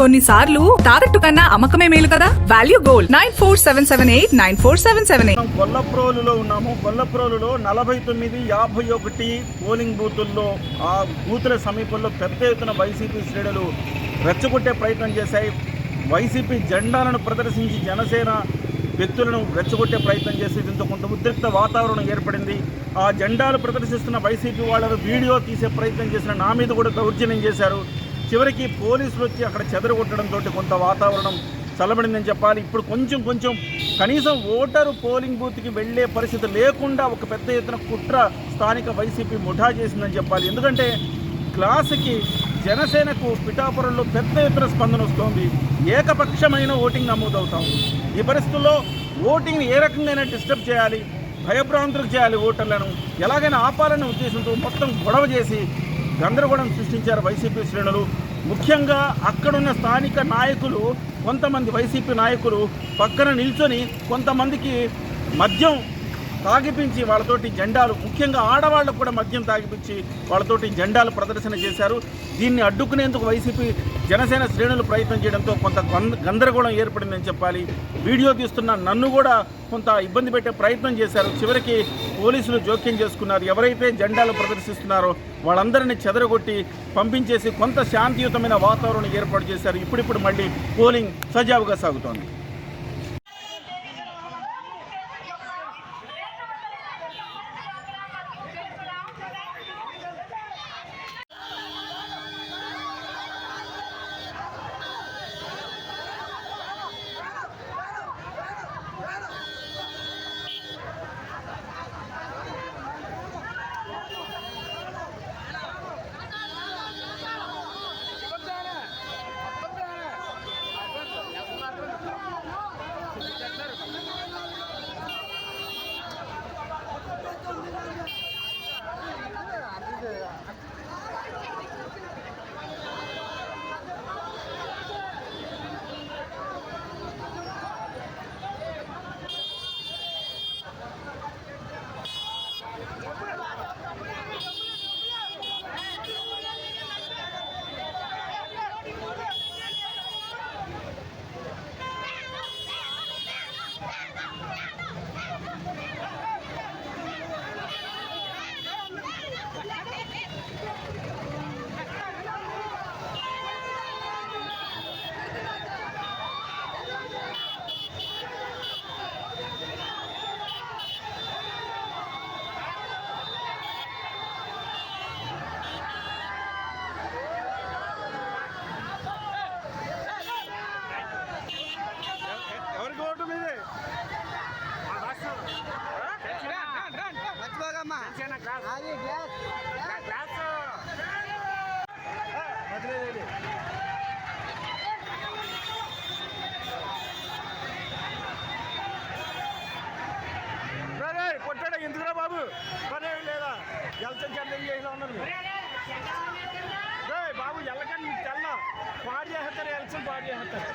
కొన్నిసార్లు తాకట్టు కన్నా అమ్మకమే మేలు కదా? Value gold nine four seven seven eight nine four seven seven eight గొల్లప్రోలులో ఉన్నాము. గొల్లప్రోలులో నలభై తొమ్మిది యాభై ఒకటి పోలింగ్ బూతుల్లో ఆ బూతుల సమీపంలో పెద్ద ఎత్తున వైసీపీ శ్రేణులు రెచ్చగొట్టే ప్రయత్నం చేశాయి. వైసీపీ జెండాలను ప్రదర్శించి జనసేన వ్యక్తులను రెచ్చగొట్టే ప్రయత్నం చేసి దీంతో కొంత ఉద్రిక్త వాతావరణం ఏర్పడింది. ఆ జెండాలు ప్రదర్శిస్తున్న వైసీపీ వాళ్ళను వీడియో తీసే ప్రయత్నం చేసిన నా మీద కూడా దౌర్జన్యం చేశారు. చివరికి పోలీసులు వచ్చి అక్కడ చెదరగొట్టడంతో కొంత వాతావరణం చల్లబడిందని చెప్పాలి. ఇప్పుడు కొంచెం కొంచెం కనీసం ఓటరు పోలింగ్ బూత్కి వెళ్ళే పరిస్థితి లేకుండా ఒక పెద్ద ఎత్తున కుట్ర స్థానిక వైసీపీ ముఠా చేసిందని చెప్పాలి. ఎందుకంటే క్లాసుకి జనసేనకు పిఠాపురంలో పెద్ద ఎత్తున స్పందన వస్తోంది. ఏకపక్షమైన ఓటింగ్ నమోదవుతాం. ఈ పరిస్థితుల్లో ఓటింగ్ని ఏ రకంగా డిస్టర్బ్ చేయాలి భయభ్రాంతులకు చేయాలి ఓటర్లను. ఎలాగైనా ఆపాలనే ఉద్దేశంతో మొత్తం గొడవ చేసి గందరగోళం సృష్టించారు వైసీపీ శ్రేణులు. ముఖ్యంగా అక్కడున్న స్థానిక నాయకులు కొంతమంది వైసీపీ నాయకులు పక్కన నిల్చొని కొంతమందికి మద్యం తాగిపించి వాళ్ళతోటి జెండాలు ముఖ్యంగా ఆడవాళ్ళకు కూడా మద్యం తాగిపించి వాళ్ళతోటి జెండాలు ప్రదర్శన చేశారు. దీన్ని అడ్డుకునేందుకు వైసీపీ జనసేన శ్రేణులు ప్రయత్నం చేయడంతో కొంత గంద- గందరగోళం ఏర్పడిందని చెప్పాలి. వీడియో తీస్తున్న నన్ను కూడా కొంత ఇబ్బంది పెట్టే ప్రయత్నం చేశారు. చివరికి పోలీసులు జోక్యం చేసుకున్నారు. ఎవరైతే జెండాలు ప్రదర్శిస్తున్నారో వాళ్ళందరినీ చెదరగొట్టి పంపించేసి కొంత శాంతియుతమైన వాతావరణం ఏర్పాటు చేశారు. ఇప్పుడిప్పుడు మళ్ళీ పోలింగ్ సజావుగా సాగుతోంది. కొట్టాడా ఎందుకురా బాబు పని లేదా ఎలక్షన్ చంద్రం చేసినా ఉన్నారు బాబు ఎల్లకండి మీకు తెల్ల. పాడు చేస్తారు ఎలక్షన్ పాడు చేస్తారు.